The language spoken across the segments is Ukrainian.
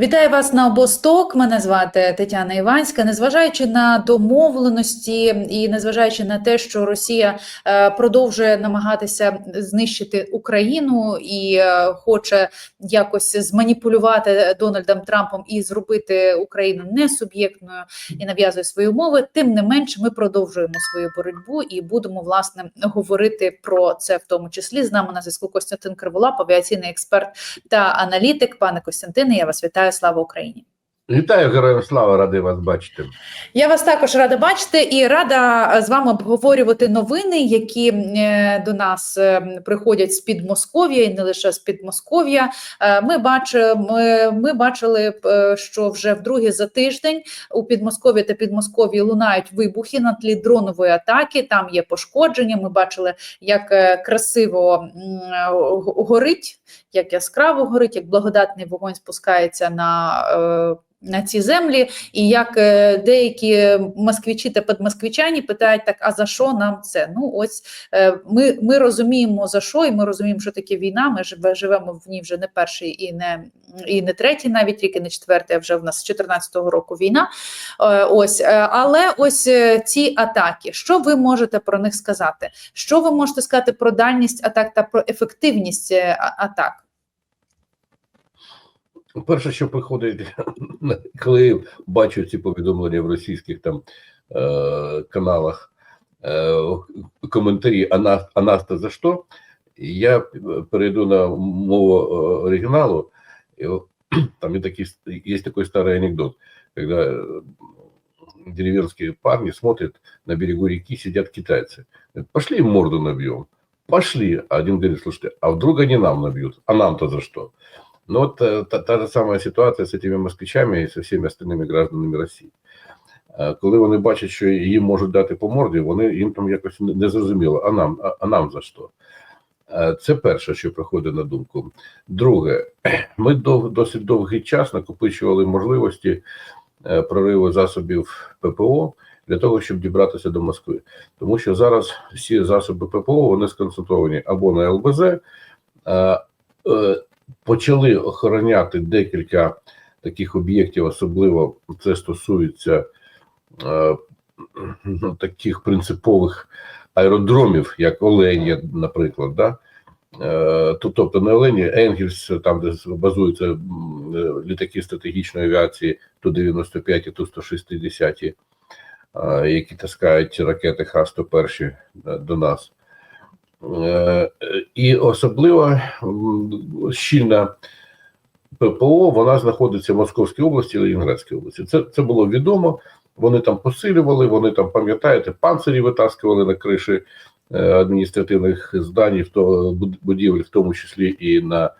Вітаю вас на обосток. Мене звати Тетяна Іванська. Незважаючи на домовленості і незважаючи на те, що Росія е, продовжує намагатися знищити Україну і е, хоче якось зманіпулювати Дональдом Трампом і зробити Україну несуб'єктною і нав'язує свої умови. Тим не менш, ми продовжуємо свою боротьбу і будемо власне говорити про це в тому числі. З нами на зв'язку Костянтин Криволап, авіаційний експерт та аналітик. Пане Костянтине, я вас вітаю. Слава Україні! Вітаю, героям слава, радий вас бачити. Я вас також рада бачити і рада з вами обговорювати новини, які е, до нас е, приходять з під Москов'я і не лише з під Москов'я. Е, Ми бачимо, ми, ми бачили, е, що вже вдруге за тиждень у Підмосков'ї та Підмосков'ї лунають вибухи на тлі дронової атаки. Там є пошкодження. Ми бачили, як е, красиво горить, як яскраво горить, як благодатний вогонь спускається на. е, на ці землі, і як е, деякі москвичі та подмосквичані питають, так а за що нам це? Ну ось е, ми, ми розуміємо за що, і ми розуміємо, що таке війна. Ми живе- живемо в ній вже не перший і не і не третій, навіть рік, і не четвертий. а Вже в нас з 14-го року війна. Ось, але ось ці атаки. Що ви можете про них сказати? Що ви можете сказати про дальність атак та про ефективність атак? Перше, що приходить, коли бачу ці повідомлення в російських там е, каналах, е, коментарі «А нас, а нас-то за що? Я перейду на мову е, оригіналу. І, о, там є такий, є такой старый анекдот, когда э, деревенские парни смотрят на берегу реки, сидят китайцы. Говорят, Пошли им морду набьем. Пошли. А один говорит, слушайте, а вдруг они нам набьют? А нам-то за что? Ну вот э, та, та же самая ситуація з цими москвичами і з всіми остальними гражданами Росії. Е, Коли вони бачать, що їм можуть дати по морді, вони їм там якось не- зрозуміло, а нам, а, а нам за що? Е, Це перше, що приходить на думку. Друге, ми дов, досить довгий час накопичували можливості е, прориву засобів ППО для того, щоб дібратися до Москви. Тому що зараз всі засоби ППО вони сконцентровані або на ЛБЗ, е, е, почали охороняти декілька таких об'єктів, особливо це стосується е, ну, таких принципових аеродромів, як Оленя, наприклад. Да? Е, Тобто не Олені, Енгельс, там, де базуються е, літаки стратегічної авіації Ту-95 і Ту-160, е, які таскають ракети Х-101 е, до нас. Е, І особливо щільна ППО вона знаходиться в Московській області і Ленинградській області. Це, це було відомо. Вони там посилювали, вони там, пам'ятаєте, панцирі витаскували на криші е, адміністративних здань, будівель, в тому числі і на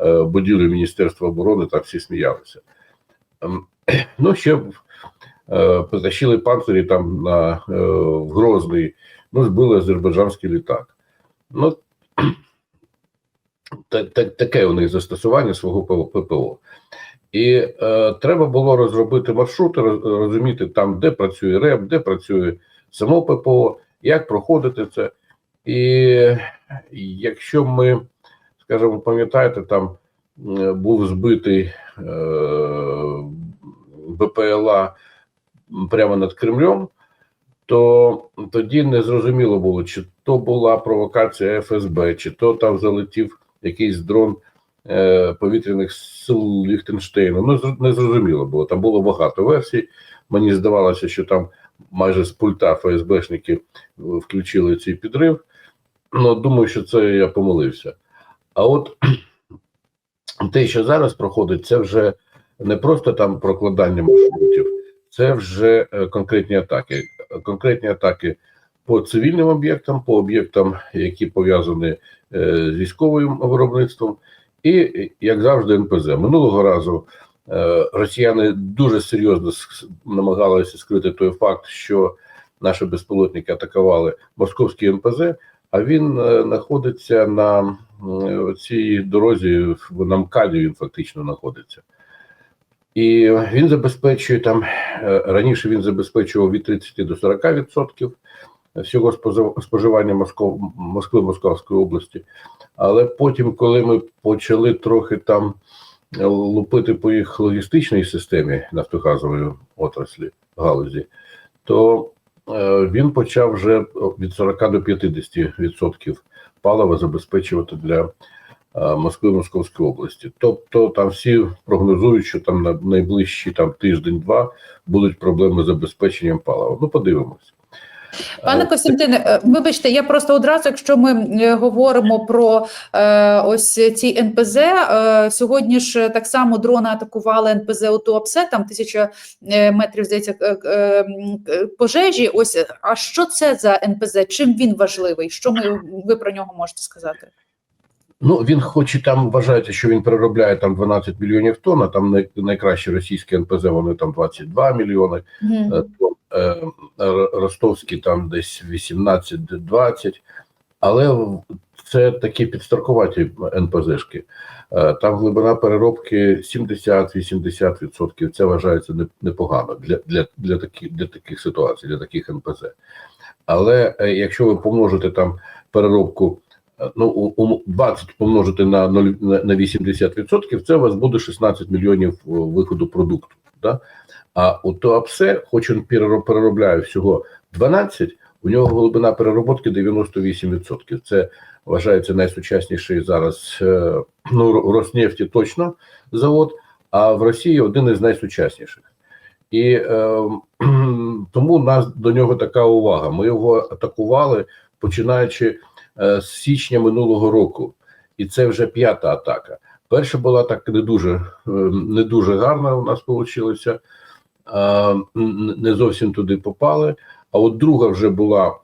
е, будівлі Міністерства оборони, так всі сміялися. Ем, Ну, ще потащили панцирі там на в Грозний, ну, збили азербайджанський літак. Ну, так, так, таке у них застосування свого ППО. І е, треба було розробити маршрути, роз- розуміти там, де працює РЕБ, де працює само ППО, як проходити це. І якщо ми, скажімо, пам'ятаєте, там е, був збитий е, БПЛА прямо над Кремлем, то тоді не зрозуміло було, чи то була провокація ФСБ, чи то там залетів якийсь дрон е, повітряних сил Ліхтенштейну. Ну, не зрозуміло було. Там було багато версій. Мені здавалося, що там майже з пульта ФСБшники е, включили цей підрив. Ну, думаю, що це я помилився. А от те, що зараз проходить, це вже не просто там прокладання маршрутів, це вже е, конкретні атаки. Конкретні атаки по цивільним об'єктам, по об'єктам, які пов'язані е, з військовим виробництвом, і як завжди, НПЗ. Минулого разу е, росіяни дуже серйозно намагалися скрити той факт, що наші безпілотники атакували московський НПЗ, а він е, знаходиться на цій дорозі в Намкалі. Він фактично знаходиться. І він забезпечує там е, раніше він забезпечував від 30 до 40% всього спожив- споживання Москов, Москви Московської області. Але потім, коли ми почали трохи там лупити по їх логістичній системі нафтогазової отраслі галузі, то е, він почав вже від 40 до 50% палива забезпечувати для е, Москви Московської області. Тобто там всі прогнозують, що там на найближчі там тиждень-два будуть проблеми з забезпеченням палива. Ну, подивимось. Пане Е, Костянтине, е, вибачте, я просто одразу, якщо ми е, говоримо про е, ось ці НПЗ, е, сьогодні ж так само дрони атакували НПЗ у Туапсе, там тисяча е, метрів здається е, е, е, пожежі. Ось е, а що це за НПЗ? Чим він важливий? Що ми ви про нього можете сказати? Ну, він хоч і там вважається, що він переробляє там 12 мільйонів тонн, а там най, найкращі російські НПЗ, вони там 22 мільйони, Мгм. е, тонн, е, ростовські там десь 18-20, але це такі підстаркуваті НПЗшки. Е, Там глибина переробки 70-80%. Це вважається непогано для, для, для, такі, для таких ситуацій, для таких НПЗ. Але якщо ви помножите там переробку ну, у- у 20 помножити на 0, на на 80%, це у вас буде 16 мільйонів е, виходу продукту. Да? А у ТОАПСЕ, хоч він переробляє всього 12, у нього глибина перероботки 98%. Це вважається найсучасніший зараз е, ну, Роснефті точно завод, а в Росії один із найсучасніших. І е, тому нас до нього така увага. Ми його атакували починаючи з січня минулого року, і це вже п'ята атака. Перша була так не дуже е, не дуже гарна. У нас вийшло. Не зовсім туди попали. А от друга вже була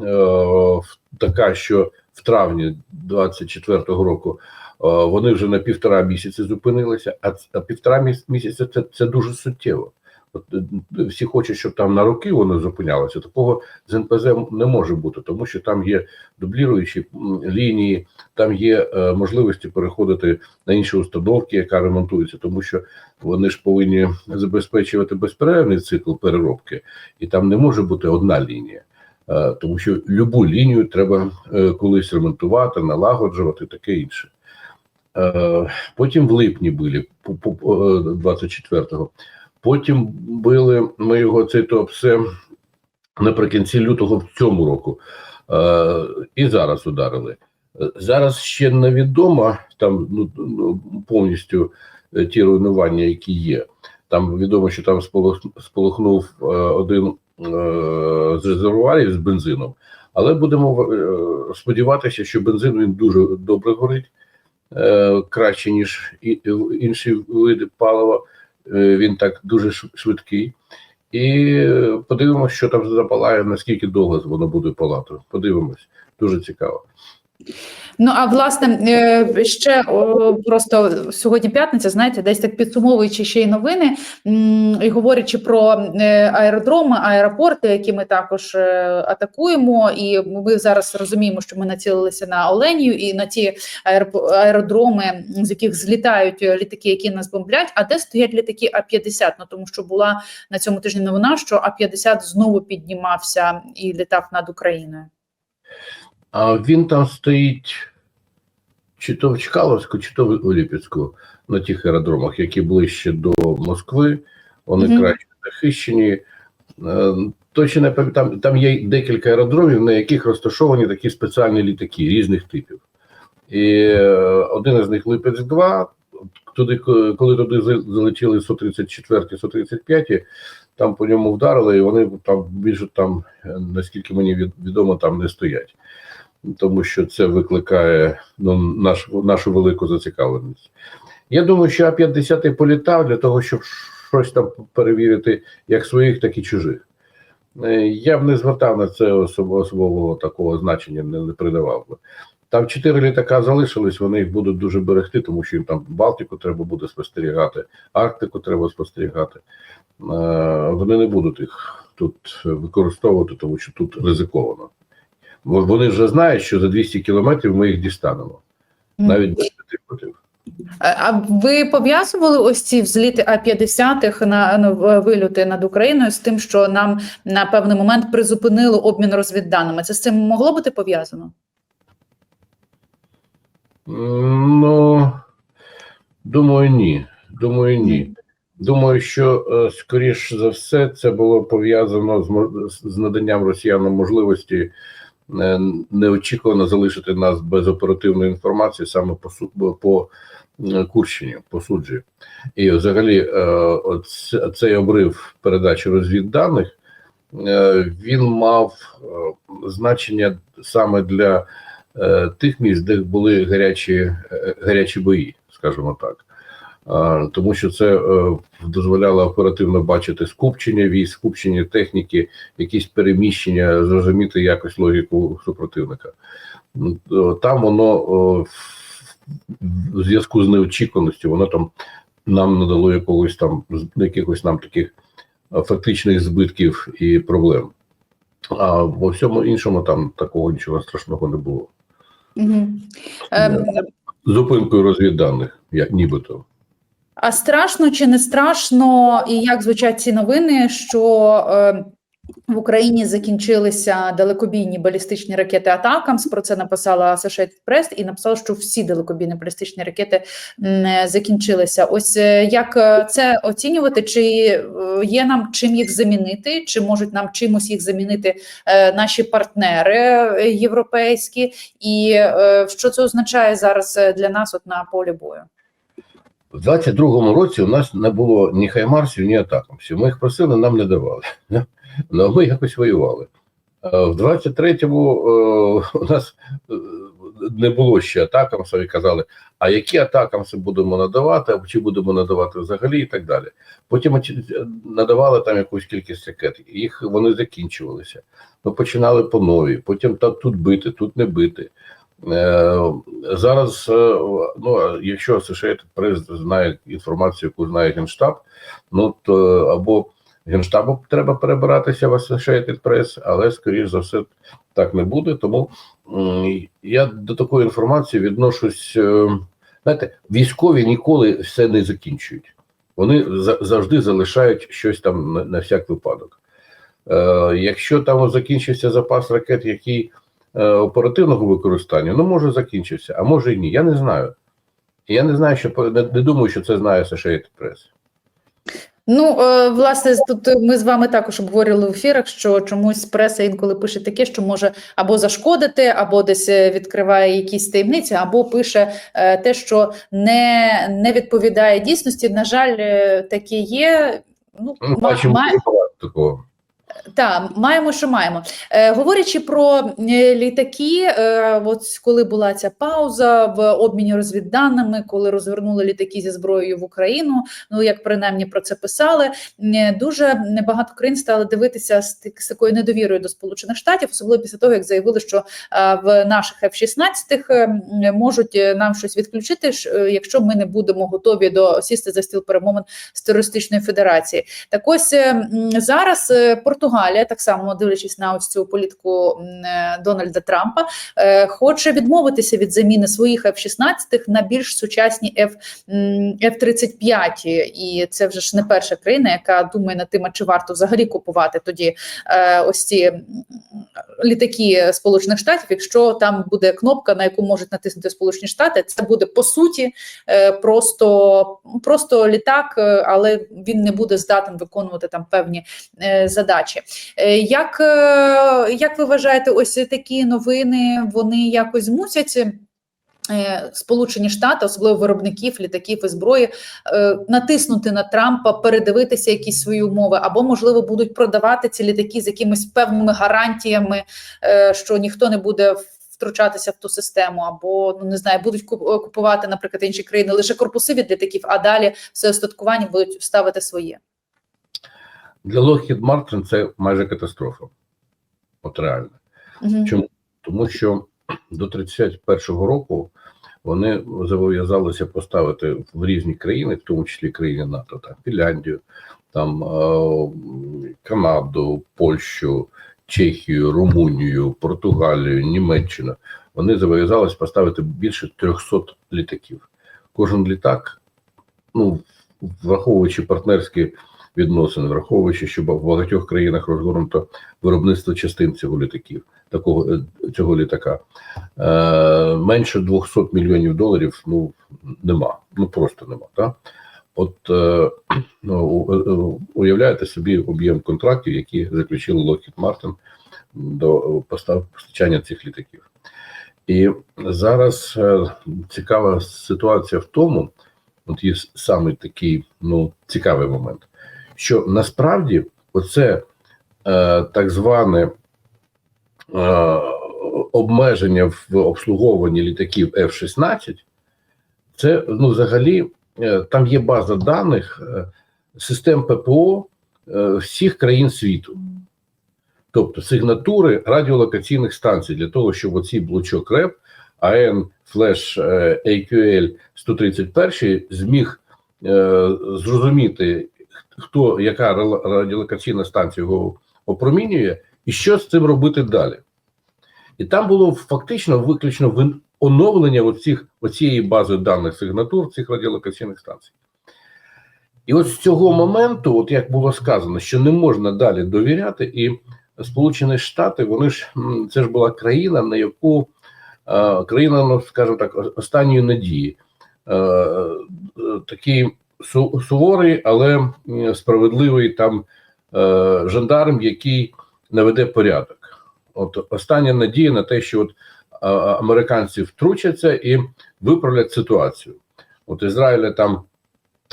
е, така, що в травні 24-го року е, вони вже на півтора місяці зупинилися, а, півтора місяця це, це дуже суттєво. Е, всі хочуть, щоб там на роки воно зупинялося. Такого з НПЗ не може бути, тому що там є дубліруючі лінії, там є е, можливості переходити на інші установки, яка ремонтується, тому що вони ж повинні забезпечувати безперервний цикл переробки, і там не може бути одна лінія. Е, Тому що любу лінію треба е, колись ремонтувати, налагоджувати, таке інше. Потім в липні були по- по- по, е, 24-го. Потім били ми його цей топ все наприкінці лютого в цьому року. Е, І зараз ударили. Зараз ще невідомо там ну, ну, повністю е, ті руйнування, які є. Там відомо, що там сполох- сполохнув е, один е, з резервуарів з бензином, але будемо сподіватися, що бензин він дуже добре горить, краще, ніж інші види палива. Е, Він так дуже швидкий. І подивимось, подивимося, що там запалає, наскільки довго воно буде палати. Подивимось, дуже цікаво. Ну а власне е, ще просто сьогодні п'ятниця, знаєте, десь так підсумовуючи ще й новини і говорячи про е, аеродроми, аеропорти, які ми також е, атакуємо, і ми зараз розуміємо, що ми націлилися на Оленію і на ті аеродроми, з яких злітають літаки, які нас бомблять. А де стоять літаки А-50? Ну тому що була на цьому тижні новина, що А-50 знову піднімався і літав над Україною. А він там стоїть чи то в Чкаловську, чи то в Ліпецьку, на тих аеродромах, які ближче до Москви, вони Мгм. краще захищені. Е, Точно не пам'ятаю, там, там є декілька аеродромів, на яких розташовані такі спеціальні літаки різних типів. І е, один із них Липець 2 туди, коли туди за- залетіли Су-34, Су-35, там по ньому вдарили, і вони там більше там, е, наскільки мені від- відомо, там не стоять. Тому що це викликає ну, наш, нашу велику зацікавленість. Я думаю, що А-50 політав для того, щоб щось там перевірити як своїх, так і чужих. Е, Я б не звертав на це особового такого значення, не, не придавав би. Там чотири літака залишились, вони їх будуть дуже берегти, тому що їм там Балтику треба буде спостерігати, Арктику треба спостерігати. Е, Вони не будуть їх тут використовувати, тому що тут ризиковано. Вони вже знають, що за 200 кілометрів ми їх дістанемо, навіть без п'яти А а ви пов'язували ось ці взліти А-50 на ну, вильоти над Україною з тим, що нам на певний момент призупинили обмін розвідданими? Це з цим могло бути пов'язано? Ну Думаю, ні. Думаю, ні. Думаю, що е, скоріш за все це було пов'язано з, з наданням росіянам можливості неочікувано залишити нас без оперативної інформації саме по су- по е, Курщині, по суджі. І взагалі, е, цей обрив передачі розвідданих е, він мав значення саме для тих місць, де були гарячі, гарячі бої, скажімо так. Тому що це е, дозволяло оперативно бачити скупчення військ, скупчення техніки, якісь переміщення, зрозуміти якось логіку супротивника. Ну, Там воно в- в зв'язку з неочікуваністю, воно там нам надало якогось там якихось нам таких е, фактичних збитків і проблем. А во всьому іншому там такого нічого страшного не було. Угу. Зупинкою розвідданих, як нібито. А страшно чи не страшно, і як звучать ці новини, що е, в Україні закінчилися далекобійні балістичні ракети Атакамс. Про це написала Associated Press і написала, що всі далекобійні балістичні ракети закінчилися. Ось е, як е, це оцінювати? Чи є нам чим їх замінити, чи можуть нам чимось їх замінити наші партнери європейські, і що це означає зараз для нас, от на полі бою? В 22-му році у нас не було ні хаймарсів, ні атакамсів. Ми їх просили, нам не давали. Ну, ми якось воювали. В 23-му е, у нас е, не було ще атакамсів і казали, а які атакамси будемо надавати, чи будемо надавати взагалі і так далі. Потім надавали там якусь кількість ракет, їх вони закінчувалися. Ми починали по новій, потім та, тут бити, тут не бити. Е, Зараз, е, ну якщо США знає інформацію, яку знає Генштаб, ну то або Генштабу треба перебиратися в Associated Press, але скоріш за все так не буде. Тому я до такої інформації відношусь. е, Знаєте, військові ніколи все не закінчують. Вони завжди залишають щось там на, всяк випадок. Якщо там закінчився запас ракет, який оперативного використання, ну може закінчився, а може і ні. Я не знаю. Я не знаю, що не, не думаю, що це знає Associated Press. Ну, е, власне, тут ми з вами також обговорювали в ефірах, що чомусь преса інколи пише таке, що може або зашкодити, або десь е, відкриває якісь таємниці, або пише е, те, що не, не відповідає дійсності. На жаль, е, таке є. Ну, Ну, бачимо ма- дуже багато такого. Так, маємо, що маємо. Е, говорячи про е, літаки, е, от коли була ця пауза в обміні розвідданими, коли розвернули літаки зі зброєю в Україну, ну як принаймні про це писали, е, дуже багато країн стали дивитися з, з такою недовірою до Сполучених Штатів, особливо після того, як заявили, що е, в наших F-16 е, можуть нам щось відключити, якщо ми не будемо готові до сісти за стіл перемовин з терористичною федерацією. Так ось зараз е, Португалія, так само дивлячись на ось цю політику е, Дональда Трампа, е, хоче відмовитися від заміни своїх F-16 на більш сучасні F, м, F-35. І це вже ж не перша країна, яка думає над тим, чи варто взагалі купувати тоді е, ось ці літаки Сполучених Штатів. Якщо там буде кнопка, на яку можуть натиснути Сполучені Штати, це буде по суті просто, просто літак, але він не буде здатен виконувати там певні задачі. Е, Як, е, як ви вважаєте, ось такі новини вони якось змусять? е, Сполучені Штати, особливо виробників літаків і зброї, натиснути на Трампа, передивитися якісь свої умови, або можливо будуть продавати ці літаки з якимись певними гарантіями, що ніхто не буде втручатися в ту систему, або ну не знаю, будуть куп- купувати, наприклад, інші країни лише корпуси від літаків, а далі все остаткування будуть ставити своє. Для Lockheed Martin це майже катастрофа. От реально. Мгм. Чому? Тому що до 31-го року вони зобов'язалися поставити в різні країни, в тому числі країни НАТО, там Фінляндію, там е, Канаду, Польщу, Чехію, Румунію, Португалію, Німеччину. Вони зобов'язалися поставити більше 300 літаків. Кожен літак, ну враховуючи партнерські відносини, враховуючи, що в багатьох країнах розгорнуто виробництво частин цього літаків. такого е, цього літака. Е, менше 200 мільйонів доларів ну нема. Ну просто нема. Так? От е, ну, у- у- уявляєте собі об'єм контрактів, які заключили Lockheed Martin до постав- постачання цих літаків. І зараз е, цікава ситуація в тому, от є саме такий ну, цікавий момент, що насправді оце е, так зване е, обмеження в обслуговуванні літаків F-16, це ну, взагалі е, там є база даних е, систем ППО е, всіх країн світу. Тобто сигнатури радіолокаційних станцій для того, щоб оці блочок РЕП, АН, Флеш, е, AQL 131 зміг е, зрозуміти, хто яка радіолокаційна станція його опромінює, і що з цим робити далі. І там було фактично виключно оновлення оцих, оцієї бази даних сигнатур цих радіолокаційних станцій. І от з цього моменту, от як було сказано, що не можна далі довіряти, і Сполучені Штати, вони ж це ж була країна, на яку е, країна, ну скажімо так, останньої надії. Е, е, такий су- суворий, але справедливий там е, жандарм, який наведе порядок. От остання надія на те, що от е, американці втручаться і виправлять ситуацію. От Ізраїля там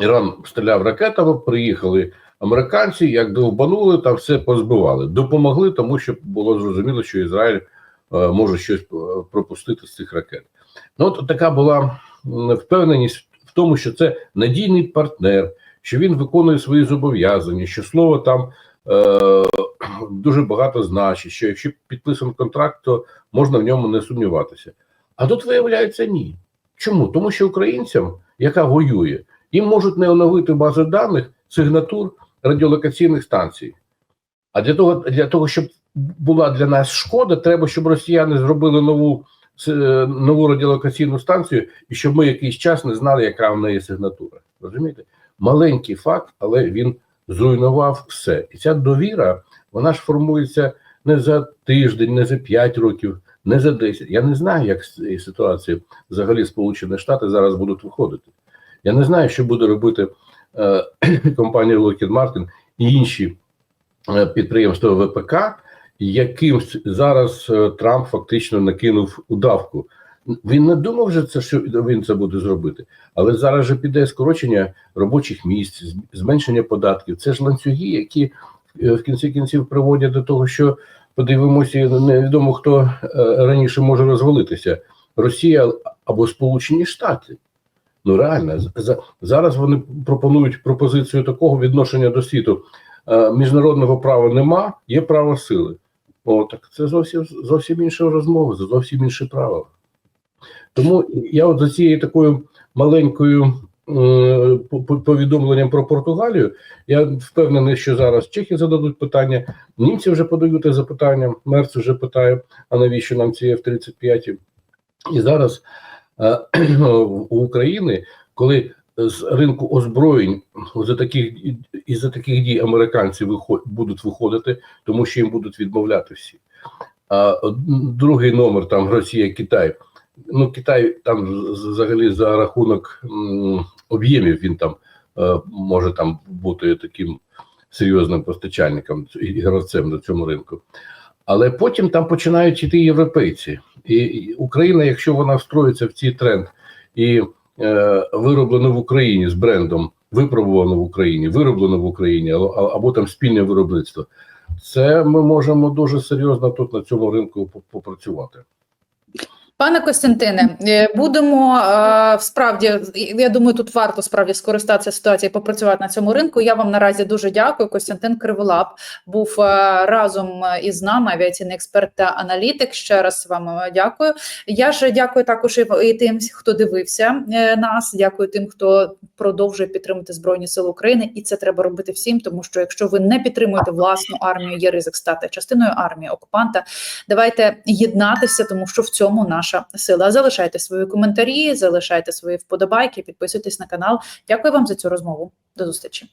Іран стріляв ракетами, приїхали американці, як довбанули, там все позбивали. Допомогли, тому що було зрозуміло, що Ізраїль е, може щось е, пропустити з цих ракет. Ну, от така була впевненість тому, що це надійний партнер, що він виконує свої зобов'язання, що слово там е, дуже багато значить, що якщо підписаний контракт, то можна в ньому не сумніватися. А тут виявляється ні. Чому? Тому що українцям, яка воює, їм можуть не оновити бази даних сигнатур радіолокаційних станцій. А для того, для того, щоб була для нас шкода, треба, щоб росіяни зробили нову, нову радіолокаційну станцію, і щоб ми якийсь час не знали, яка в неї сигнатура. Розумієте? Маленький факт, але він зруйнував все. І ця довіра, вона ж формується не за тиждень, не за 5 років, не за 10. Я не знаю, як з цієї ситуації взагалі Сполучені Штати зараз будуть виходити. Я не знаю, що буде робити е, компанія Lockheed Martin і інші е, підприємства ВПК, яким зараз е, Трамп фактично накинув удавку. Він не думав вже це, що він це буде зробити, але зараз же піде скорочення робочих місць, зменшення податків. Це ж ланцюги, які е, в кінці кінців приводять до того, що подивимося, невідомо хто е, раніше може розвалитися: Росія або Сполучені Штати. Ну реально, за- зараз вони пропонують пропозицію такого відношення до світу. Міжнародного права нема, є право сили. О, так це зовсім зовсім інша розмова, зовсім інше право. Тому я от за цією такою маленькою е, по- по- повідомленням про Португалію, я впевнений, що зараз чехи зададуть питання, німці вже подають запитання, Мерц вже питає, а навіщо нам ці F-35? І зараз е, у України, коли з ринку озброєнь за таких із за таких дій американці виход, будуть виходити, тому що їм будуть відмовляти всі. А другий номер там Росія, Китай. Ну, Китай там взагалі за рахунок об'ємів він там е, може там бути таким серйозним постачальником і гравцем на цьому ринку. Але потім там починають іти європейці, і, Україна, якщо вона встроїться в цей тренд і вироблено в Україні з брендом, випробувано в Україні, вироблено в Україні, або там спільне виробництво, це ми можемо дуже серйозно тут на цьому ринку попрацювати. Пане Костянтине, е, будемо е, справді. Я думаю, тут варто справді скористатися ситуацією, попрацювати на цьому ринку. Я вам наразі дуже дякую. Костянтин Криволап був е, разом із нами, авіаційний експерт та аналітик. Ще раз вам дякую. Я ж дякую також і тим, хто дивився нас. Дякую тим, хто продовжує підтримувати збройні сили України, і це треба робити всім, тому що якщо ви не підтримуєте власну армію, є ризик стати частиною армії окупанта. Давайте єднатися, тому що в цьому наша сила. Залишайте свої коментарі, залишайте свої вподобайки, підписуйтесь на канал. Дякую вам за цю розмову. До зустрічі.